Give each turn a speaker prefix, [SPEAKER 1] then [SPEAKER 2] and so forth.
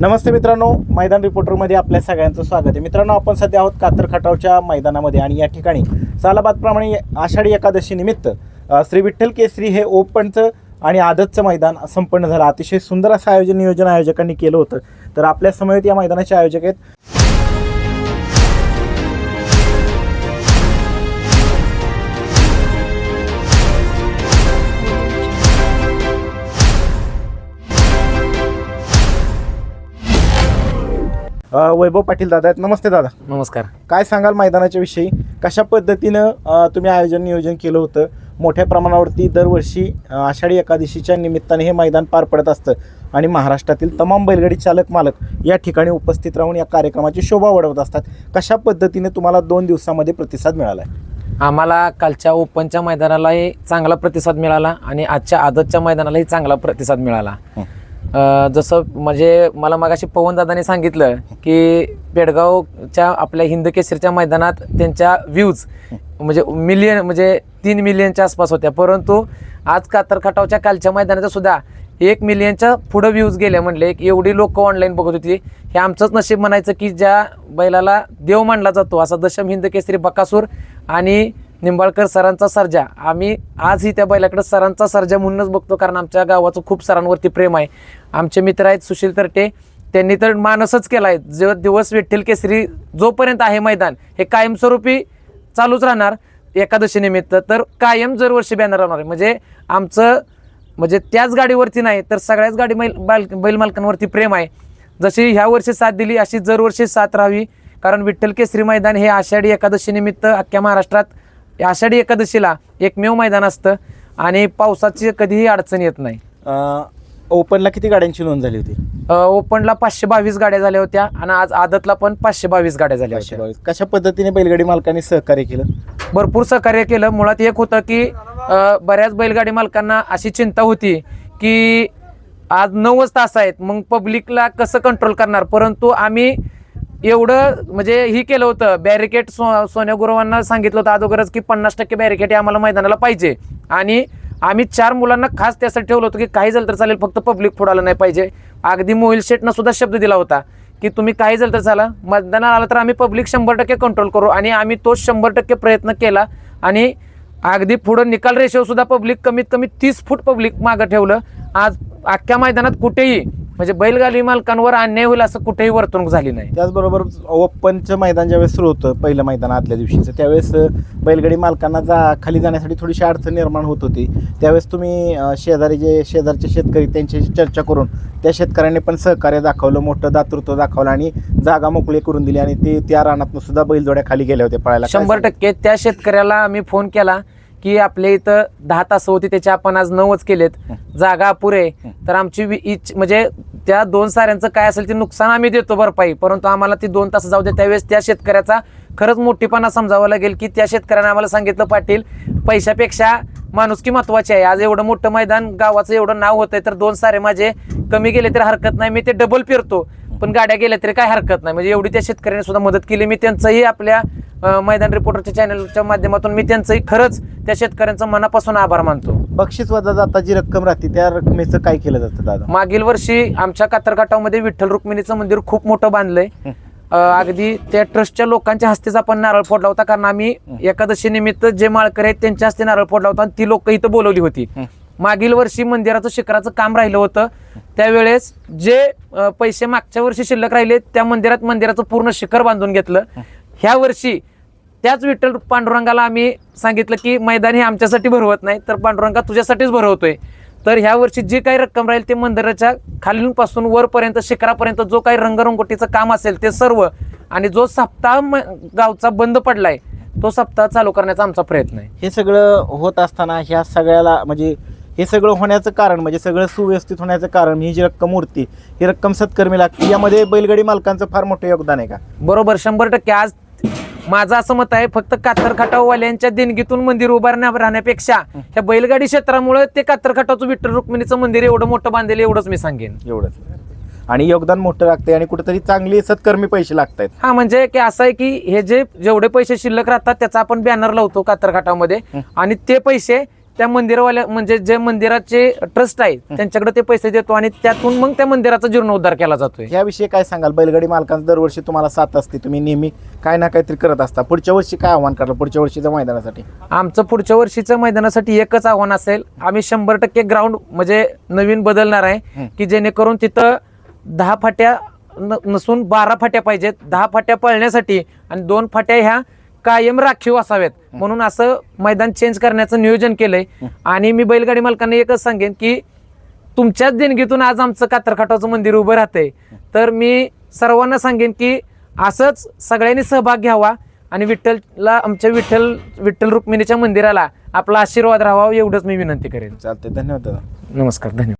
[SPEAKER 1] नमस्ते मित्रांनो मैदान रिपोर्टरमध्ये आपल्या सगळ्यांचं स्वागत आहे. मित्रांनो आपण सध्या आहोत कातर खटावच्या मैदानामध्ये आणि या ठिकाणी सालाबादप्रमाणे आषाढी एकादशीनिमित्त श्री विठ्ठल केसरी हे ओपनचं आणि आदतचं मैदान संपन्न झालं. अतिशय सुंदर असं आयोजन नियोजन आयोजकांनी केलं होतं. तर आपल्या समवेत या मैदानाचे आयोजक आहेत अ, वैभव पाटील दादा आहेत. नमस्ते दादा.
[SPEAKER 2] नमस्कार.
[SPEAKER 1] काय सांगाल मैदानाच्या विषयी? कशा पद्धतीनं अ, तुम्ही आयोजन नियोजन केलं होतं? मोठ्या प्रमाणावरती दरवर्षी अ, आषाढी एकादशीच्या निमित्ताने हे मैदान पार पडत असतं. आणि महाराष्ट्रातील तमाम बैलगाडी चालक मालक या ठिकाणी उपस्थित राहून या कार्यक्रमाची शोभा वाढवत असतात. कशा पद्धतीने तुम्हाला दोन दिवसामध्ये प्रतिसाद मिळाला? आहे
[SPEAKER 2] आम्हाला कालच्या ओपनच्या मैदानालाही चांगला प्रतिसाद मिळाला आणि आजच्या आदतच्या मैदानालाही चांगला प्रतिसाद मिळाला.
[SPEAKER 1] हं.
[SPEAKER 2] जसं म्हणजे मला मगाशी पवनदादाने सांगितलं की पेडगावच्या आपल्या हिंद केसरीच्या मैदानात त्यांच्या व्ह्यूज म्हणजे मिलियन म्हणजे तीन मिलियनच्या आसपास होत्या. परंतु आज कातरखटावच्या कालच्या मैदानाचा सुद्धा एक मिलियनच्या पुढं व्ह्यूज गेल्या म्हणले. की एवढी लोक ऑनलाईन बघत होती. हे आमचंच नशीब म्हणायचं की ज्या बैलाला देव मानला जातो असा दशम हिंद केसरी बकासूर आणि निंबाळकर सरांचा सर्जा. आम्ही आजही त्या बैलाकडे सरांचा सर्जा म्हणूनच बघतो कारण आमच्या गावाचं खूप सरांवरती प्रेम आहे. आमचे मित्र आहेत सुशील तरटे त्यांनी तर मानसच केला आहे जो दिवस विठ्ठल केसरी जोपर्यंत आहे मैदान हे कायमस्वरूपी चालूच राहणार एकादशीनिमित्त तर कायम दरवर्षी बॅनर राहणार आहे. म्हणजे आमचं म्हणजे त्याच गाडीवरती नाही तर सगळ्याच गाडी बैल बाल बैल मालकांवरती प्रेम आहे. जशी ह्या वर्षी साथ दिली अशी दरवर्षी साथ राहावी. कारण विठ्ठल केसरी मैदान हे आषाढी एकादशीनिमित्त अख्ख्या महाराष्ट्रात आषाढी एकादशीला एकमेव मैदान असतं आणि पावसाची कधीही अडचण येत नाही.
[SPEAKER 1] ओपनला किती गाड्यांची नोंद झाली होती?
[SPEAKER 2] ओपनला पाचशे बावीस गाड्या झाल्या होत्या आणि आज आदतला पण पाचशे बावीस गाड्या झाल्या होत्या.
[SPEAKER 1] बावीस. कशा पद्धतीने बैलगाडी मालकांनी सहकार्य केलं?
[SPEAKER 2] भरपूर सहकार्य केलं. मुळात एक होतं की अ, बऱ्याच बैलगाडी मालकांना अशी चिंता होती की आज नऊच तास आहेत. मग पब्लिकला कसं कंट्रोल करणार? परंतु आम्ही एवढं म्हणजे ही केलं होतं बॅरिकेड सो सोन्या गुरुवांना सांगितलं होतं अगोदरच की पन्नास टक्के बॅरिकेड आम्हाला मैदानाला पाहिजे. आणि आम्ही चार मुलांना खास त्यासाठी ठेवलं होतं की काही झालं तर चालेल फक्त पब्लिक फुडाला नाही पाहिजे. अगदी मोहिल शेटनं सुद्धा शब्द दिला होता की तुम्ही काही झालं तर चाला मतदानाला आलं तर आम्ही पब्लिक शंभर टक्के कंट्रोल करू. आणि आम्ही तो शंभर टक्के प्रयत्न केला आणि अगदी पुढं निकाल रेषेवर सुद्धा पब्लिक कमीत कमी तीस फूट पब्लिक मागं ठेवलं. आज अख्ख्या मैदानात कुठेही म्हणजे बैलगाडी मालकांवर अन्याय होईल असं कुठेही वर्तणूक झाली नाही.
[SPEAKER 1] त्याचबरोबर ओपनचं मैदान ज्यावेळेस सुरू होतं पहिलं मैदान आदल्या दिवशीचं त्यावेळेस बैलगाडी मालकांना जा खाली जाण्यासाठी थोडीशी अडचण निर्माण होत होती. त्यावेळेस तुम्ही शेजारी जे शेजारचे शेतकरी त्यांच्याशी चर्चा करून त्या शेतकऱ्यांनी पण सहकार्य दाखवलं मोठं दातृत्व दाखवलं आणि जागा मोकळी करून दिली आणि ते त्या रानातनं सुद्धा बैलजोड्या खाली गेल्या होत्या पळायला.
[SPEAKER 2] शंभर टक्के त्या शेतकऱ्याला आम्ही फोन केला. की आपल्या इथं दहा तास होती त्याचे आपण आज नऊच केलेत. जागा अपुरे. तर आमची इच म्हणजे त्या दोन साऱ्यांचं काय असेल ते नुकसान आम्ही देतो भरपाई परंतु आम्हाला ती दोन तास जाऊ दे त्यावेळेस त्या शेतकऱ्याचा खरंच मोठीपणा समजावं लागेल की त्या शेतकऱ्याने आम्हाला सांगितलं पाटील पैशापेक्षा माणुसकी महत्वाची आहे. आज एवढं मोठं मैदान गावाचं एवढं नाव होतंय तर दोन सारे माझे कमी गेले तरी हरकत नाही. मी ते डबल फिरतो. पण गाड्या गेल्या तरी काय हरकत नाही. म्हणजे एवढी त्या शेतकऱ्याने सुद्धा मदत केली. मी त्यांचंही आपल्या मैदान रिपोर्टरच्या चॅनलच्या माध्यमातून मी त्यांचंही खरंच त्या शेतकऱ्यांचं मनापासून आभार मानतो.
[SPEAKER 1] बक्षीस वजा जाता जी रक्कम राहते त्या रकमेचं काय केलं जातं दादा?
[SPEAKER 2] मागील वर्षी आमच्या कातरकाटामध्ये विठ्ठल रुक्मिणीचं मंदिर खूप मोठं बांधलंय. अगदी त्या ट्रस्टच्या लोकांच्या हस्तेच आपण नारळ फोडला होता कारण आम्ही एकादशी निमित्त जे माळकरी आहेत त्यांच्या हस्ते नारळ फोडला होता आणि ती लोक इथं बोलवली होती. मागील वर्षी मंदिराचं शिखराचं काम राहिलं होतं. त्यावेळेस जे पैसे मागच्या वर्षी शिल्लक राहिले त्या मंदिरात मंदिराचं पूर्ण शिखर बांधून घेतलं. ह्या वर्षी त्याच विठ्ठल पांडुरंगाला आम्ही सांगितलं की मैदान हे आमच्यासाठी भरवत नाही तर पांडुरंगा तुझ्यासाठीच भरवतोय. तर ह्या वर्षी जी काही रक्कम राहील ते मंदिराच्या खालूनपासून वरपर्यंत शिखरापर्यंत जो काही रंगरंगोटीचं काम असेल ते सर्व आणि जो सप्ताह म- गावचा बंद पडलाय तो सप्ताह चालू करण्याचा आमचा प्रयत्न आहे.
[SPEAKER 1] हे सगळं होत असताना ह्या सगळ्याला म्हणजे हे सगळं होण्याचं कारण म्हणजे सगळं सुव्यवस्थित होण्याचं कारण ही जी रक्कम उरते ही रक्कम सत्कर्मी लागते यामध्ये बैलगाडी मालकांचं फार मोठं योगदान आहे का?
[SPEAKER 2] बरोबर शंभर टक्के. आज माझं असं मत आहे फक्त कातर खटाववाल्यांच्या देणगीतून मंदिर उभारण्या राहण्यापेक्षा ह्या बैलगाडी क्षेत्रामुळे ते कातर खटावचं विठ्ठल रुक्मिणीचं मंदिर एवढं मोठं बांधलेलं एवढंच मी सांगेन.
[SPEAKER 1] एवढंच. आणि योगदान मोठं लागतंय आणि कुठेतरी चांगली सत्कर्मी पैसे लागत आहेत
[SPEAKER 2] हा म्हणजे की असं आहे की हे जे जेवढे पैसे शिल्लक राहतात त्याचा आपण बॅनर लावतो कातरघाटामध्ये आणि ते पैसे त्या मंदिरवाल्या म्हणजे जे मंदिराचे ट्रस्ट आहे त्यांच्याकडे ते पैसे देतो आणि त्यातून मग त्या मंदिराचा जीर्णोद्धार केला जातोय.
[SPEAKER 1] याविषयी काय सांगाल? बैलगाडी मालकांचं दरवर्षी तुम्हाला साथ असते. तुम्ही नेहमी काय ना काहीतरी करत असता. पुढच्या वर्षी काय आव्हान करलं? पुढच्या वर्षीच्या मैदानासाठी?
[SPEAKER 2] आमचं पुढच्या वर्षीचं मैदानासाठी एकच आव्हान असेल. आम्ही शंभर टक्के ग्राउंड म्हणजे नवीन बदलणार आहे. की जेणेकरून तिथं दहा फाट्या न- नसून बारा फाट्या पाहिजेत. दहा फाट्या पळण्यासाठी आणि दोन फाट्या ह्या कायम राखीव असाव्यात म्हणून असं मैदान चेंज करण्याचं नियोजन केलंय. आणि मी बैलगाडी मालकांना एकच सांगेन की तुमच्याच देणगीतून आज आमचं कातरखाटाचं मंदिर उभं राहतंय. तर मी सर्वांना सांगेन की असंच सगळ्यांनी सहभाग घ्यावा आणि विठ्ठलला आमच्या विठ्ठल विठ्ठल रुक्मिणीच्या मंदिराला आपला आशीर्वाद राहावा एवढंच मी विनंती करेन.
[SPEAKER 1] चालते धन्यवाद
[SPEAKER 2] नमस्कार धन्यवाद.